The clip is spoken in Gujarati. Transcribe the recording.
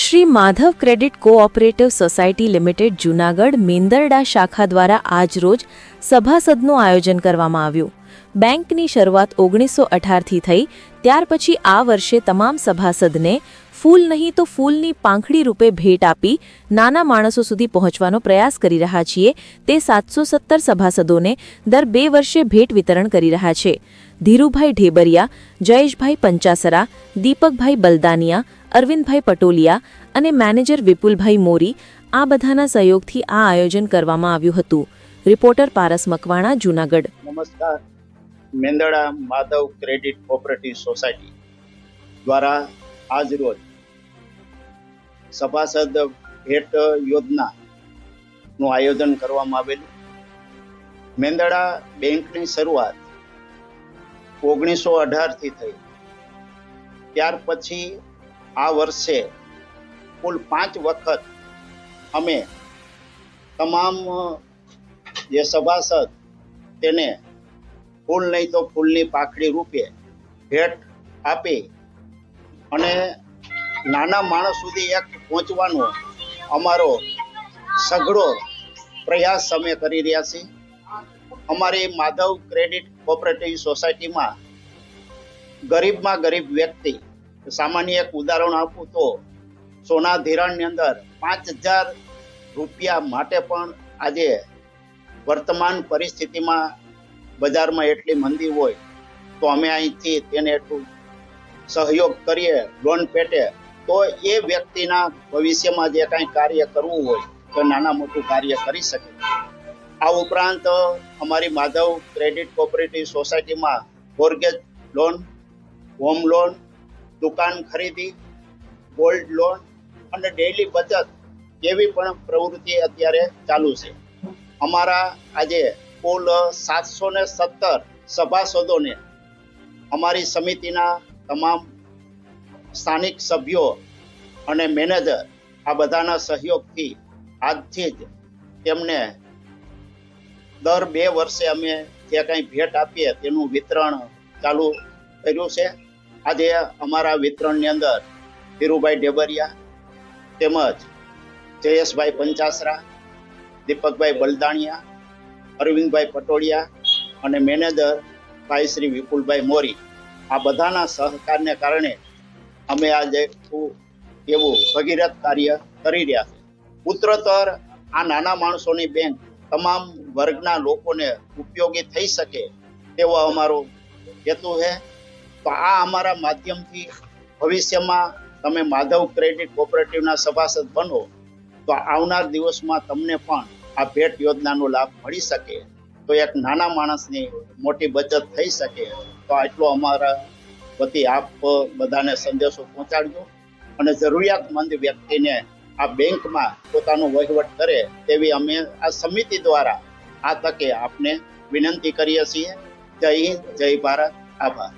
Shri Madhav credit cooperative society limited Junagadh Mendarda શાખા દ્વારા આજરોજ સભાસદનું આયોજન કરવામાં આવ્યું. બેંકની શરૂઆત ઓગણીસો અઢારથી થઈ, ત્યાર પછી આ વર્ષે તમામ સભાસદને ફૂલ નહીં તો ફૂલની પાંખડી રૂપે ભેટ આપી નાના માણસો સુધી પહોંચવાનો પ્રયાસ કરી રહ્યા છીએ. તે સાતસો સત્તર સભાસદોને દર બે વર્ષે ભેટ વિતરણ કરી રહ્યા છે. ધીરુભાઈ ઢેબરિયા, જયેશભાઈ પંચાસરા, દીપકભાઈ બલદાનિયા, અરવિંદભાઈ પટોલિયા અને મેનેજર વિપુલભાઈ મોરી આ બધાના સહયોગથી આ આયોજન કરવામાં આવ્યું હતું. રિપોર્ટર પારસ મકવાણા, જૂનાગઢ. નમસ્કાર. Mendarda Madhav credit cooperative society દ્વારા આજરોજ સભાસદ ભેટ યોજના નું આયોજન કરવામાં આવેલું. મેંદડા બેંકની શરૂઆત ઓગણીસો અઢારથી થઈ. ત્યાર પછી આ વર્ષે કુલ પાંચ વખત અમે તમામ, જે સભાસદ તેને ફૂલ નહીં તો ફૂલની પાખડી રૂપે ભેટ આપી અને નાના માણસ સુધી એક પહોંચવાનો અમારો સઘળો પ્રયાસ અમે કરી રહ્યા છીએ. અમારી માધવ ક્રેડિટ કોઓપરેટિવ સોસાયટીમાં ગરીબમાં ગરીબ વ્યક્તિ, સામાન્ય એક ઉદાહરણ આપું તો, સોના ધિરાણની અંદર પાંચ હજાર રૂપિયા માટે પણ આજે વર્તમાન પરિસ્થિતિમાં બજારમાં એટલી મંદી હોય, તો અમે અહીંથી તેને એટલું સહયોગ કરીએ, લોન પેટે, તો એ વ્યક્તિના ભવિષ્યમાં જે કાંઈ કાર્ય કરવું હોય, તો નાના મોટું કાર્ય કરી શકે. આ ઉપરાંત અમારી માધવ ક્રેડિટ કોઓપરેટિવ સોસાયટીમાં મોર્ગેજ લોન, હોમ લોન, દુકાન ખરીદી, ગોલ્ડ લોન અને ડેઇલી બચત જેવી પણ પ્રવૃત્તિ અત્યારે ચાલુ છે. અમારા આજે કુલ સાતસો ને સત્તર સભાસદોને અમારી સમિતિના તમામ સ્થાનિક સભ્યો અને મેનેજર આ બધાના સહયોગથી આજથી જ તેમને દર બે વર્ષે અમે જે કંઈ ભેટ આપીએ તેનું વિતરણ ચાલુ કર્યું છે. આજે અમારા વિતરણની અંદર ધીરુભાઈ ડેબરિયા તેમજ જયેશભાઈ પંચાસરા, દીપકભાઈ બલદાણિયા, અરવિંદભાઈ પટોડિયા અને મેનેજર ભાઈ શ્રી વિપુલભાઈ મોરી. આ બધાના સહકારને કારણે અમે આજે એવું ભગીરથ કાર્ય કરી રહ્યા છે. ઉત્તરોત્તર આ નાના માણસોની બેંક તમામ વર્ગના લોકોને ઉપયોગી થઈ શકે તેવો અમારો હેતુ છે. તો આ અમારા માધ્યમથી ભવિષ્યમાં તમે માધવ ક્રેડિટ કોઓપરેટિવના સભાસદ બનો, તો આવનાર દિવસમાં તમને પણ આ ભેટ યોજનાનો લાભ મળી શકે. તો એક નાના માણસની મોટી બચત થઈ શકે. તો આટલો અમારા વતી આપ બધાને સંદેશો પહોંચાડજો અને જરૂરિયાતમંદ વ્યક્તિને આ બેંકમાં પોતાનો વહીવટ કરે તેવી અમે આ સમિતિ દ્વારા આ તકે આપને વિનંતી કરીએ છીએ. જય હિન્દ જય ભારત આભાર.